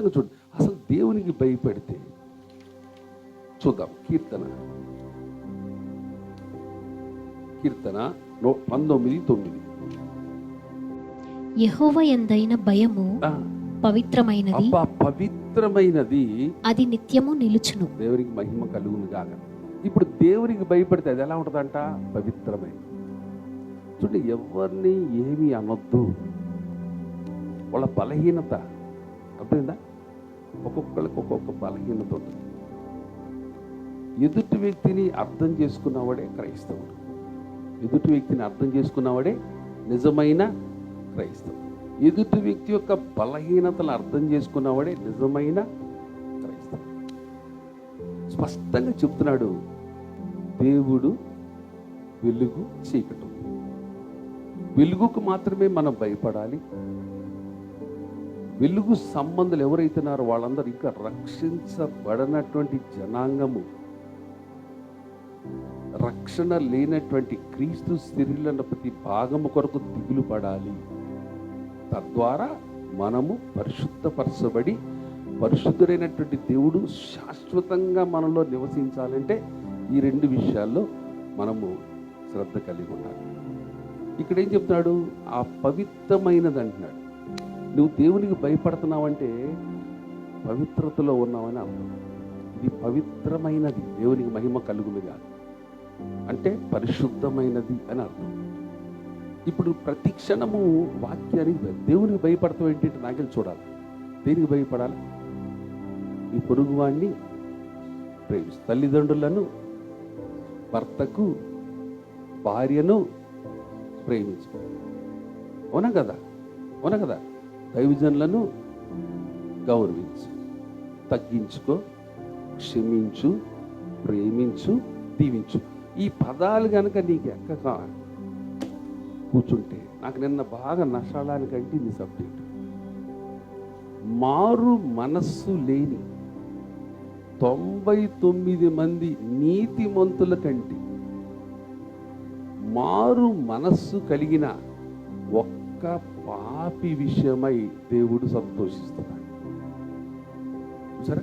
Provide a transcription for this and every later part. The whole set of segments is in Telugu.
స్పష్టంగా చూడండి అసలు దేవునికి భయపెడితే చూద్దాం. కీర్తన. కీర్తన పంతొమ్మిది తొమ్మిది. యెహోవ ఎందైన భయము పవిత్రమైనది? పవిత్రమైనది. అది నిత్యము నిలుచును. దేవునికి మహిమ కలుగును కాక ఇప్పుడు దేవునికి భయపడితే అది ఎలా ఉంటుందంట? పవిత్రమైనది. చూడండి ఎవరిని ఏమీ అనొద్దు. వాళ్ళ బలహీనత. అర్థమైందా? ఒక్కొక్కరికి ఒక్కొక్క బలహీనత ఉంటుంది. ఎదుటి వ్యక్తిని అర్థం చేసుకున్నవాడే క్రైస్తవుడు. ఎదుటి వ్యక్తిని అర్థం చేసుకున్నవాడే నిజమైన క్రైస్తవుడు. ఎదుటి వ్యక్తి యొక్క బలహీనతలు అర్థం చేసుకున్నవాడే నిజమైన క్రైస్తవుడు. స్పష్టంగా చెప్తున్నాడు దేవుడు వెలుగు చీకటి. వెలుగుకు మాత్రమే మనం భయపడాలి. వెలుగు సంబంధాలు ఎవరైతున్నారో వాళ్ళందరూ ఇంకా రక్షించబడనటువంటి జనాంగము. రక్షణ లేనటువంటి క్రీస్తు స్థిరులన్న ప్రతి భాగము కొరకు దిగులు పడాలి. తద్వారా మనము పరిశుద్ధపరచబడి పరిశుద్ధుడైనటువంటి దేవుడు శాశ్వతంగా మనలో నివసించాలంటే ఈ రెండు విషయాల్లో మనము శ్రద్ధ కలిగి ఉండాలి. ఇక్కడ ఏం చెప్తున్నాడు? ఆ పవిత్రమైనది అంటున్నాడు. నువ్వు దేవునికి భయపడుతున్నావంటే పవిత్రతలో ఉన్నావని అర్థం. ఇది పవిత్రమైనది. దేవునికి మహిమ కలుగును కాదు అంటే పరిశుద్ధమైనది అని అర్థం. ఇప్పుడు ప్రతి క్షణము వాక్యానికి దేవునికి భయపడతావు ఏంటంటే నాకెళ్ళి చూడాలి. దేనికి భయపడాలి? ఈ పొరుగువాణ్ణి ప్రేమిస్తు తల్లిదండ్రులను భర్తకు భార్యను ప్రేమించు. అవునా కదా? అవునా కదా? దైవజనులను గౌరవించు. తగ్గించుకో క్షమించు ప్రేమించు దీవించు. ఈ పదాలు కనుక నీకు ఎక్కక కూర్చుంటే నాకు నిన్న బాగా నష్టాడానికి అంటింది సబ్జెక్ట్. మారు మనస్సు లేని తొంభై తొమ్మిది మంది నీతిమంతుల కంటే మారు మనస్సు కలిగిన ఒక్క పాపి విషయమై దేవుడు సంతోషిస్తున్నాడు. సరే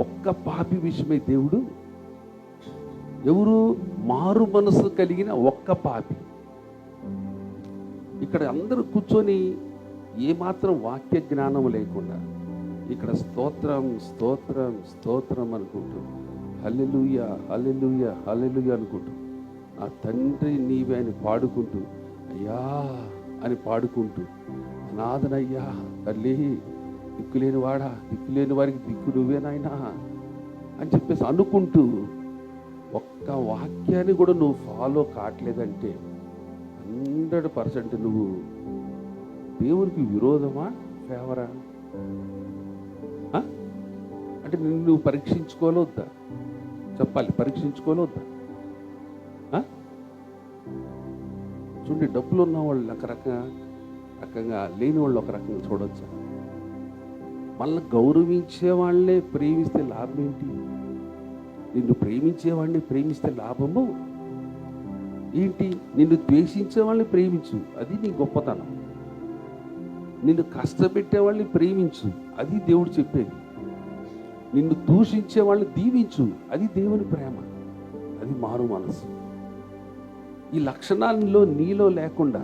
ఒక్క పాపి విషయమై దేవుడు ఎవరు మారు మనసు కలిగిన ఒక్క పాపి. ఇక్కడ అందరూ కూర్చొని ఏమాత్రం వాక్య జ్ఞానం లేకుండా ఇక్కడ స్తోత్రం స్తోత్రం స్తోత్రం అనుకుంటూ హల్లెలూయ హల్లెలూయ హల్లెలూయ అనుకుంటూ నా తండ్రి నీవే అని పాడుకుంటూ అయ్యా అని పాడుకుంటూ అనాథనయ్యా తల్లి దిక్కులేని వాడా దిక్కులేని వారికి దిక్కు నువ్వేనాయనా అని చెప్పేసి అనుకుంటూ ఒక్క వాక్యాన్ని కూడా నువ్వు ఫాలో కావట్లేదంటే హండ్రెడ్ పర్సెంట్ నువ్వు దేవునికి విరోధమా ఫేవరా? అంటే నిన్ను నువ్వు పరీక్షించుకోవాలొద్దా చెప్పాలి పరీక్షించుకోవాలొద్దా చూడండి డబ్బులు ఉన్న వాళ్ళు ఒక రకంగా రకంగా లేని వాళ్ళు ఒక రకంగా చూడవచ్చు మళ్ళీ గౌరవించే వాళ్ళే ప్రేమిస్తే లాభం ఏంటి? నిన్ను ప్రేమించేవాడిని ప్రేమిస్తే లాభము? ఏంటి? నిన్ను ద్వేషించే వాళ్ళని ప్రేమించు. అది నీ గొప్పతనం. నిన్ను కష్టపెట్టే వాళ్ళని ప్రేమించు. అది దేవుడు చెప్పేది. నిన్ను దూషించే వాళ్ళని దీవించు. అది దేవుని ప్రేమ. అది మారు మనసు. ఈ లక్షణాలలో నీలో లేకుండా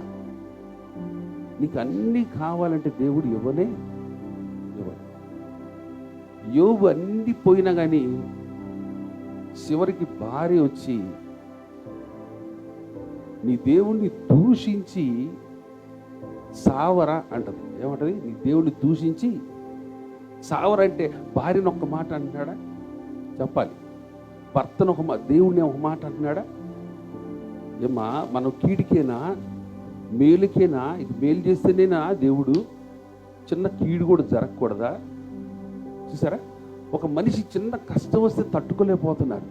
నీకు అన్నీ కావాలంటే దేవుడు ఇవ్వనే ఇవ్వడు యోగు అన్ని పోయినా కానీ చివరికి భార్య వచ్చి నీ దేవుణ్ణి దూషించి సావరా అంటది. ఏమంటది? నీ దేవుణ్ణి దూషించి సావర అంటే భార్యను ఒక మాట అంటున్నాడా? చెప్పాలి. భర్తను ఒక మా దేవుణ్ణి ఒక మాట అంటున్నాడా? ఏమ్మా మనం కీడికేనా? మేలుకేనా? ఇది మేలు చేస్తేనేనా దేవుడు? చిన్న కీడు కూడా జరగకూడదా? చూసారా? ఒక మనిషి చిన్న కష్టం వస్తే తట్టుకోలేకపోతున్నారు.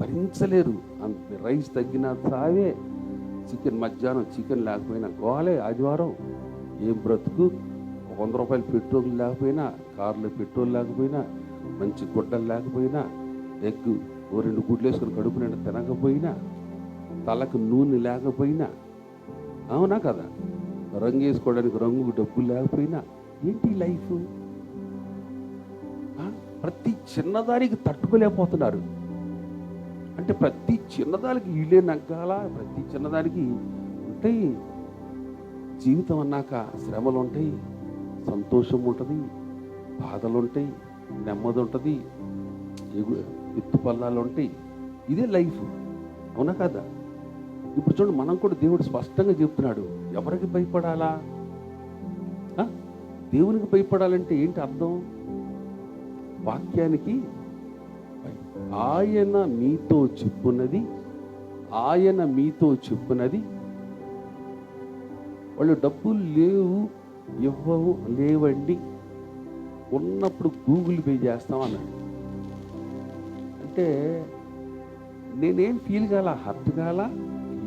భరించలేరు. అంత రైస్ తగ్గిన సావే చికెన్ మధ్యాహ్నం చికెన్ లేకపోయినా గోలే ఆదివారం. ఏం బ్రతుకు? వంద రూపాయలు పెట్రోల్ లేకపోయినా కారులో పెట్రోల్ లేకపోయినా మంచి గుడ్డలు లేకపోయినా ఎగ్ ఓ రెండు గుడ్లు వేసుకొని కడుపు నిండా తినకపోయినా తలకు నూనె లేకపోయినా అవునా కదా? రంగు వేసుకోవడానికి రంగు డబ్బు లేకపోయినా ఏంటి లైఫ్? ప్రతి చిన్నదానికి తట్టుకోలేకపోతున్నారు అంటే ప్రతి చిన్నదానికి ఇళ్ళే నగ్గాల ప్రతి చిన్నదానికి ఉంటాయి. జీవితం అన్నాక శ్రమలు ఉంటాయి సంతోషం ఉంటుంది బాధలు ఉంటాయి నెమ్మది ఉంటుంది ఎత్తుపల్లాలు ఎత్తు పల్లాలు ఉంటాయి. ఇదే లైఫ్ అవునా కదా? ఇప్పుడు చూడండి మనం కూడా దేవుడు స్పష్టంగా చెప్తున్నాడు ఎవరికి భయపడాలా? దేవునికి భయపడాలంటే ఏంటి అర్థం? వాక్యానికి ఆయన మీతో చెప్పున్నది ఆయన మీతో చెప్పున్నది. వాళ్ళు డబ్బులు లేవు ఇవ్వవు లేవండి. ఉన్నప్పుడు గూగుల్ పే చేస్తాం అన్నాడు. అంటే నేనేం ఫీల్ కాల హర్ట్ కాలా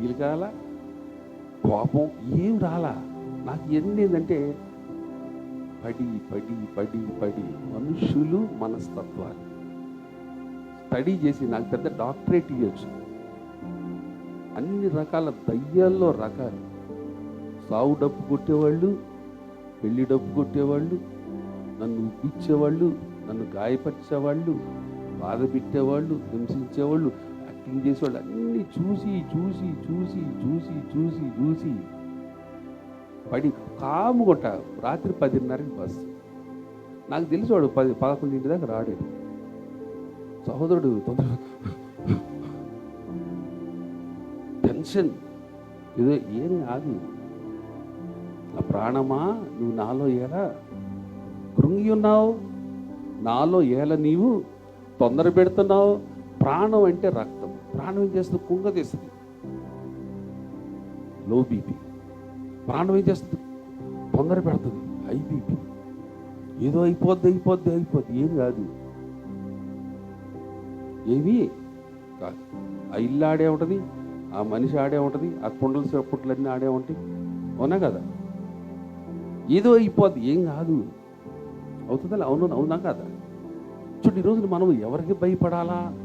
ఫీల్ కాల కోపం ఏం రాలా? నాకు ఎన్ని ఏంటంటే పడి పడి పడి పడి మనుషులు మనస్తత్వాలు. స్టడీ చేసి నాకు పెద్ద డాక్టరేట్ ఇవ్వచ్చు అన్ని రకాల దయ్యాల్లో రకాలు. సావు డబ్బు కొట్టేవాళ్ళు పెళ్ళి డబ్బు కొట్టేవాళ్ళు నన్ను ఉప్పించేవాళ్ళు నన్ను గాయపరిచేవాళ్ళు బాధ పెట్టేవాళ్ళు హింసించేవాళ్ళు ఏం చేసేవాళ్ళు? అన్నీ చూసి చూసి చూసి చూసి చూసి చూసి. పడి కాము కొట్ట. రాత్రి పదిన్నరకి బస్సు నాకు తెలిసి వాడు పది పదకొండింటి దాకా రాడాడు. సహోదరుడు తొందర టెన్షన్. ఏదో ఏం కాదు. నా ప్రాణమా? నువ్వు నాలో ఎలా కృంగి ఉన్నావు. నాలో ఏల నీవు? తొందర పెడుతున్నావు. ప్రాణం అంటే రక్తం. ప్రాణం ఏం చేస్తుంది? కుంగ తీస్తుంది. Low BP. ప్రాణం ఏం చేస్తుంది? తొందర పెడుతుంది. High BP. ఏదో అయిపోద్ది అయిపోద్ది అయిపోద్ది. ఏం కాదు. ఏమీ కాదు. ఆ ఇల్లు ఆడే ఉంటుంది ఆ మనిషి ఆడే ఉంటుంది ఆ కుండల చెప్పుట్లన్నీ ఆడే ఉంటాయి. అవునా కదా? ఏదో అయిపోద్ది. ఏం కాదు. అవుతుందా? అవును అవునా కదా? చూడు ఈ మనం ఎవరికి భయపడాలా?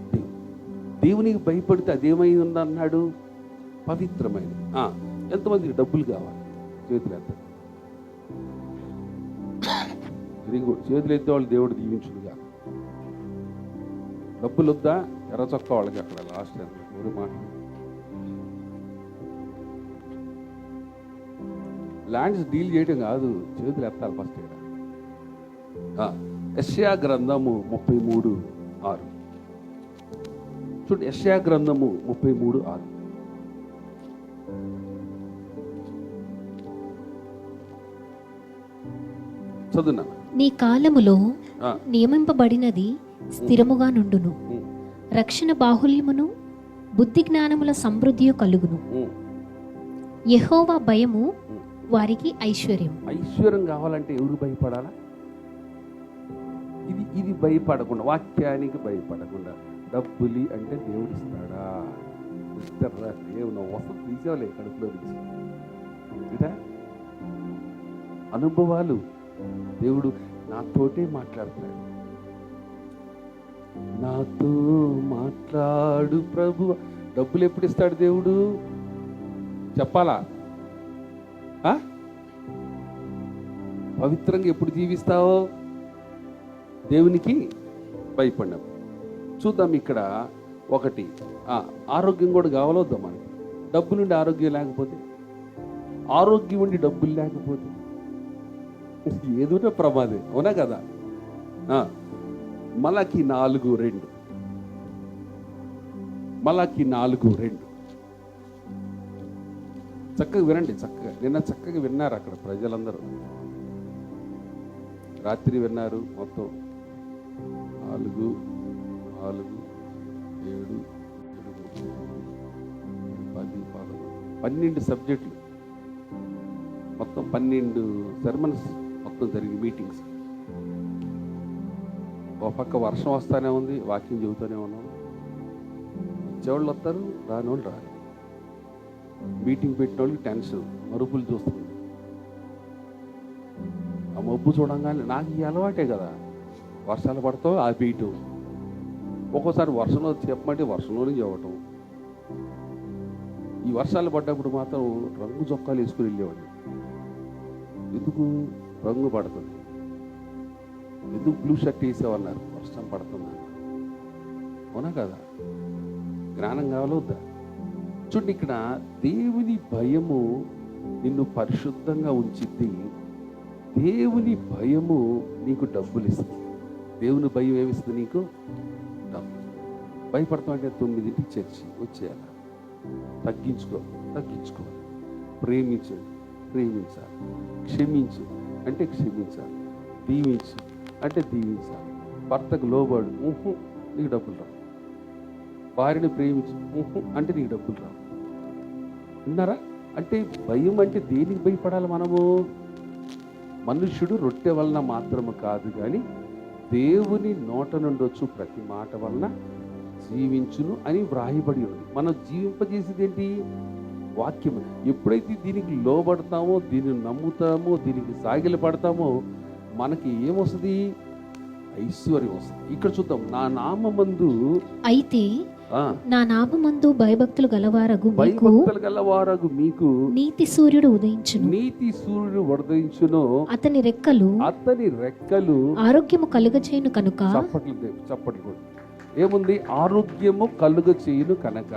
దేవునికి భయపడితే అదేమై ఉందన్నాడు పవిత్రమైన ఆ, ఎంతమందికి డబ్బులు కావాలి? చేతులు ఎత్త. వెరీ చేతులు ఎత్తే వాళ్ళు దేవుడు దీవించుడుగా డబ్బులు వద్దా? ఎర్ర చొక్క వాళ్ళకి అక్కడ లాస్ట్ ఎవరు మాట? ల్యాండ్స్ డీల్ చేయడం కాదు. చేతులు ఎత్తాలి ఫస్ట్ ఇక్కడ. ఎస్యా గ్రంథము ముప్పై మూడు ఆరు. చూడు యెషయా గ్రంథము ముప్పై మూడు ఆరు. చదువునా? నీ కాలములో నియమింపబడినది స్థిరముగా నుండును. రక్షణ బాహుల్యమును బుద్ధి జ్ఞానముల సమృద్ధియు కలుగును. యెహోవా భయము వారికి ఐశ్వర్యం ఐశ్వర్యం కావాలంటే ఎవరు భయపడాలా? ఇది ఇది భయపడకుండా వాక్యానికి భయపడకుండా. డబ్బులి అంటే దేవుడు ఇస్తాడా ఇస్తారా దేవుడు వసతి తీసేవాలే కడుపులో నుంచి ఇదా? అనుభవాలు. దేవుడు నాతోటే మాట్లాడుతున్నాడు. నాతో మాట్లాడు ప్రభు. డబ్బులు ఎప్పుడు ఇస్తాడు దేవుడు? చెప్పాలా? ఆ? పవిత్రంగా ఎప్పుడు జీవిస్తావో? దేవునికి భయపడినాం చూద్దాం ఇక్కడ ఒకటి. ఆరోగ్యం కూడా కావాలొద్దాం మనకి? డబ్బు నుండి ఆరోగ్యం లేకపోతే? ఆరోగ్యం ఉండి డబ్బులు లేకపోతే? ఏదో ప్రమాదే అవునా కదా? మలకి నాలుగు రెండు. మలకి నాలుగు రెండు. చక్కగా వినండి చక్కగా. నిన్న చక్కగా విన్నారు అక్కడ ప్రజలందరూ. రాత్రి విన్నారు మొత్తం. నాలుగు పన్నెండు సబ్జెక్టులు. మొత్తం పన్నెండు సెర్మన్స్ మొత్తం జరిగి మీటింగ్స్ ఒక పక్క వర్షం వస్తానే ఉంది వాకింగ్ చెబుతూనే ఉన్నాం. వచ్చేవాళ్ళు వస్తారు రాని వాళ్ళు రారు. మీటింగ్ పెట్టిన వాళ్ళకి టెన్షన్ మరుపులు చూస్తుంది. ఆ మబ్బు చూడంగానే నాకు ఈ అలవాటే కదా. వర్షాలు పడతావు ఆ బీటు ఒక్కోసారి వర్షంలో చెప్పమంటే వర్షంలోనే చెప్పటం. ఈ వర్షాలు పడ్డప్పుడు మాత్రం రంగు చొక్కాలు వేసుకుని వెళ్ళేవాడిని. ఎందుకు? రంగు పడుతుంది. ఎందుకు బ్లూ షర్ట్ వేసావన్నారు వర్షం పడుతుంది? అవునా కదా? జ్ఞానం కావాలో వద్దా? చూడండి ఇక్కడ దేవుని భయము నిన్ను పరిశుద్ధంగా ఉంచిద్ది. దేవుని భయము నీకు డబ్బులు ఇస్తుంది. దేవుని భయం ఏమిస్తుంది నీకు? డబ్బు భయపడతామంటే తొమ్మిదింటికి చర్చి వచ్చేయాలి? తగ్గించుకో తగ్గించుకోవాలి ప్రేమించండి ప్రేమించాలి. క్షమించు అంటే క్షమించాలి. దీవించు అంటే దీవించాలి. భర్తకు లోబడు ఊహు నీకు డబ్బులు రావు. భార్యని ప్రేమించు ఊహు అంటే నీకు డబ్బులు రావు. విన్నారా? అంటే భయం అంటే దేనికి భయపడాలి మనము? మనుష్యుడు రొట్టె వలన మాత్రము కాదు కానీ దేవుని నోట నుండి వచ్చు ప్రతి మాట వలన జీవించును అని వ్రాయబడి ఉంది. మనం జీవింపజేసేది ఏంటి వాక్యం ఎప్పుడైతే దీనికి లోబడతామో దీన్ని నమ్ముతామో దీనికి సాగిల పడతామో మనకి ఏమొస్తుంది? ఐశ్వర్యం వస్తుంది. ఇక్కడ చూద్దాం. నా నామందు అయితే నా నామమందు భయభక్తులు గలవారగు భయభక్తులు గలవారగు మీకు నీతి సూర్యుడు ఉదయించును. నీతి సూర్యుడు వరదించును అతని రెక్కలు అతని రెక్కలు ఆరోగ్యము కలుగచేయును కనుక చప్పట్లు చప్పట్లు. ఏముంది? ఆరోగ్యము కలుగ చేయును కనుక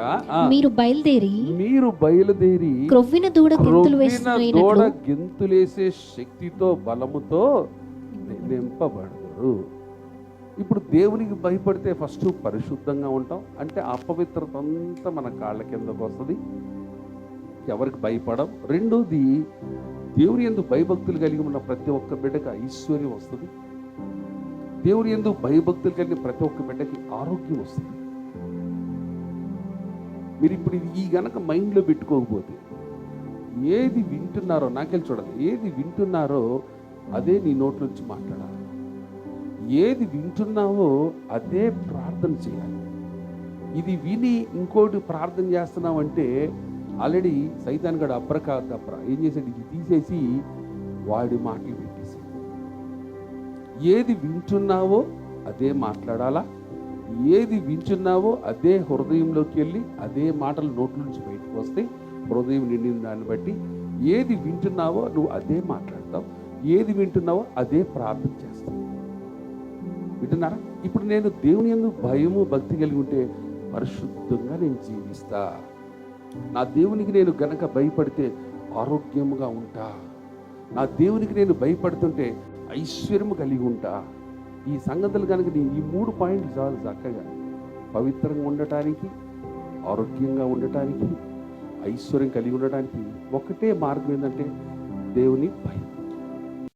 మీరు బయలుదేరి మీరు బయలుదేరి క్రొవ్విన దూడ దూడ గెంతులేసే శక్తితో బలముతో నింపబడరు ఇప్పుడు దేవునికి భయపడితే ఫస్ట్ పరిశుద్ధంగా ఉంటాం. అంటే అపవిత్రత అంతా మన కాళ్ళ కిందకు వస్తుంది. ఎవరికి భయపడం? రెండోది దేవుని ఎందు భయభక్తులు కలిగి ఉన్న ప్రతి ఒక్క బిడ్డకి ఐశ్వర్యం వస్తుంది. దేవుని ఎందు భయభక్తులు కలిగిన ప్రతి ఒక్క బిడ్డకి ఆరోగ్యం వస్తుంది. మీరు ఇప్పుడు ఇది ఈ గనక మైండ్లో పెట్టుకోకపోతే ఏది వింటున్నారో నాకెళ్ళి చూడాలి ఏది వింటున్నారో అదే నీ నోట్ల నుంచి మాట్లాడాలి. ఏది వింటున్నావో అదే ప్రార్థన చేయాలి. ఇది విని ఇంకోటి ప్రార్థన చేస్తున్నామంటే ఆల్రెడీ సైతాన్ గడు అబ్రకా తప్ర ఏం చేశాడు? ఇది తీసేసి వాడి మాటలు ఏది వింటున్నావో అదే మాట్లాడాలా? ఏది వింటున్నావో అదే హృదయంలోకి వెళ్ళి అదే మాటలు నోట్ల నుంచి బయటకు వస్తే హృదయం నిండిన దాన్ని బట్టి ఏది వింటున్నావో నువ్వు అదే మాట్లాడతావు. ఏది వింటున్నావో అదే ప్రార్థన చేస్తావు. వింటున్నారా? ఇప్పుడు నేను దేవుని ఎందుకు భయము భక్తి కలిగి ఉంటే పరిశుద్ధంగా నేను జీవిస్తా. నా దేవునికి నేను గనక భయపడితే ఆరోగ్యముగా ఉంటా. నా దేవునికి నేను భయపడుతుంటే ఐశ్వర్యము కలిగి ఉంటా. ఈ సంగతులు కనుక నీ ఈ మూడు పాయింట్లు చాలు చక్కగా పవిత్రంగా ఉండటానికి ఆరోగ్యంగా ఉండటానికి ఐశ్వర్యం కలిగి ఉండటానికి ఒకటే మార్గం ఏంటంటే దేవుని భయం.